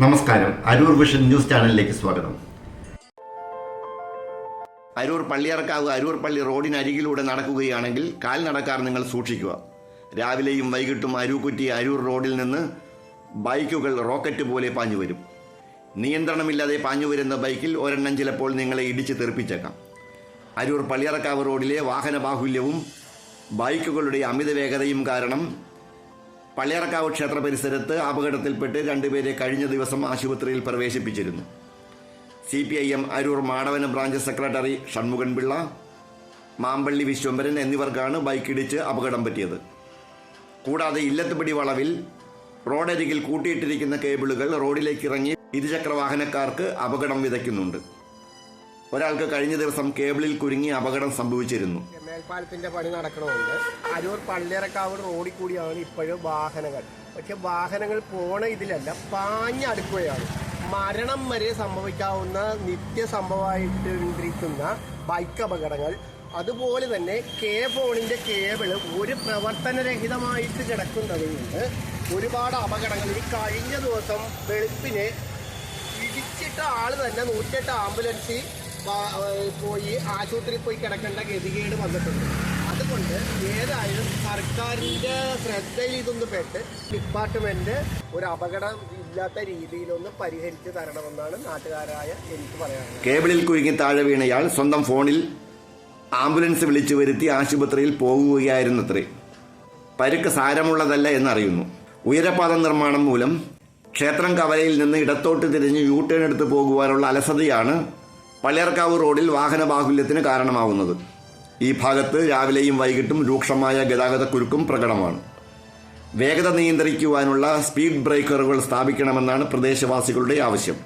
നമസ്കാരം. Aroor vision news ചാനലിലേക്ക് സ്വാഗതം. അരൂർ പള്ളിയറക്കാവ് അരൂർ പള്ളി റോഡിനരികിലൂടെ നടക്കുകയാണെങ്കിൽ കാൽ നടക്കാർ നിങ്ങൾ സൂക്ഷിക്കുക. രാവിലെയും വൈകിട്ടും അരൂക്കുറ്റി അരൂർ റോഡിൽ നിന്ന് ബൈക്കുകൾ റോക്കറ്റ് പോലെ പാഞ്ഞു വരും. നിയന്ത്രണമില്ലാതെ പാഞ്ഞു വരുന്ന ബൈക്കിൽ ഒരെണ്ണം ചിലപ്പോൾ നിങ്ങളെ ഇടിച്ച് തെറിപ്പിച്ചേക്കാം. അരൂർ പള്ളിയറക്കാവ് റോഡിലെ വാഹന ബാഹുല്യവും ബൈക്കുകളുടെ അമിത വേഗതയും കാരണം പള്ളിയറക്കാവ് ക്ഷേത്ര പരിസരത്ത് അപകടത്തിൽപ്പെട്ട് രണ്ടുപേരെ കഴിഞ്ഞ ദിവസം ആശുപത്രിയിൽ പ്രവേശിപ്പിച്ചിരുന്നു. C P I M Aroor Madavana branch secretary Shanmukhan Pillai Mambally Vishwambharan എന്നിവർക്കാണ് ബൈക്കിടിച്ച് അപകടം പറ്റിയത്. കൂടാതെ ഇല്ലത്തുപടി വളവിൽ റോഡരികിൽ കൂട്ടിയിട്ടിരിക്കുന്ന കേബിളുകൾ റോഡിലേക്ക് ഇറങ്ങി ഇരുചക്ര വാഹനക്കാർക്ക് അപകടം വിതയ്ക്കുന്നുണ്ട്. ഒരാൾക്ക് കഴിഞ്ഞ ദിവസം കേബിളിൽ കുരുങ്ങി അപകടം സംഭവിച്ചിരുന്നു. മേൽപ്പാലത്തിന്റെ പണി നടക്കണമുണ്ട് അരൂർ പള്ളിയറക്കാവ് റോഡിൽ കൂടിയാണ് ഇപ്പോഴും വാഹനങ്ങൾ. പക്ഷെ വാഹനങ്ങൾ പോണ ഇതിലല്ല പാഞ്ഞടുക്കുകയാണ് മരണം വരെ സംഭവിക്കാവുന്ന നിത്യ സംഭവമായിട്ടിരിക്കുന്ന ബൈക്ക് അപകടങ്ങൾ. അതുപോലെ തന്നെ കെ ഫോണിന്റെ കേബിൾ ഒരു പ്രവർത്തനരഹിതമായിട്ട് കിടക്കുന്നത് കൊണ്ട് ഒരുപാട് അപകടങ്ങൾ. ഈ കഴിഞ്ഞ ദിവസം വെളുപ്പിനെ ഇടിച്ചിട്ട ആൾ തന്നെ നൂറ്റെട്ട് ആംബുലൻസിൽ പോയി ആശുപത്രിയിൽ പോയി കിടക്കേണ്ട ഗതികേട് വന്നിട്ടുണ്ട്. അതുകൊണ്ട് ഏതായാലും സർക്കാരിന്റെ ശ്രദ്ധയിൽ ഇതൊന്ന് പെട്ട് ഡിപ്പാർട്ട്മെന്റ് ഒരു അപകടം ഇല്ലാത്ത രീതിയിലൊന്ന് പരിഹരിച്ച് തരണമെന്നാണ് നാട്ടുകാരായ എനിക്ക് പറയാനുള്ളത്. കേബിളിൽ കുരുങ്ങി താഴെ വീണയാൾ സ്വന്തം ഫോണിൽ ആംബുലൻസ് വിളിച്ചു വരുത്തി ആശുപത്രിയിൽ പോകുകയായിരുന്നത്രേ. പരുക്ക് സാരമുള്ളതല്ല എന്നറിയുന്നു. ഉയരപാത നിർമ്മാണം മൂലം ക്ഷേത്രം കവലയിൽ നിന്ന് ഇടത്തോട്ട് തിരിഞ്ഞ് യൂ ടേൺ എടുത്ത് പോകുവാനുള്ള അലസതയാണ് പള്ളിയർക്കാവ് റോഡിൽ വാഹന ബാഹുല്യത്തിന് കാരണമാകുന്നത്. ഈ ഭാഗത്ത് രാവിലെയും വൈകിട്ടും രൂക്ഷമായ ഗതാഗതക്കുരുക്കും പ്രകടമാണ്. വേഗത നിയന്ത്രിക്കുവാനുള്ള സ്പീഡ് ബ്രേക്കറുകൾ സ്ഥാപിക്കണമെന്നാണ് പ്രദേശവാസികളുടെ ആവശ്യം.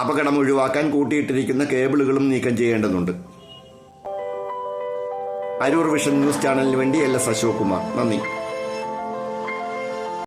അപകടം ഒഴിവാക്കാൻ കൂട്ടിയിട്ടിരിക്കുന്ന കേബിളുകളും നീക്കം ചെയ്യേണ്ടതുണ്ട്. അരൂർ വിഷൻ ന്യൂസ് ചാനലിന് വേണ്ടി എൽ എസ് അശോക് കുമാർ നന്ദി.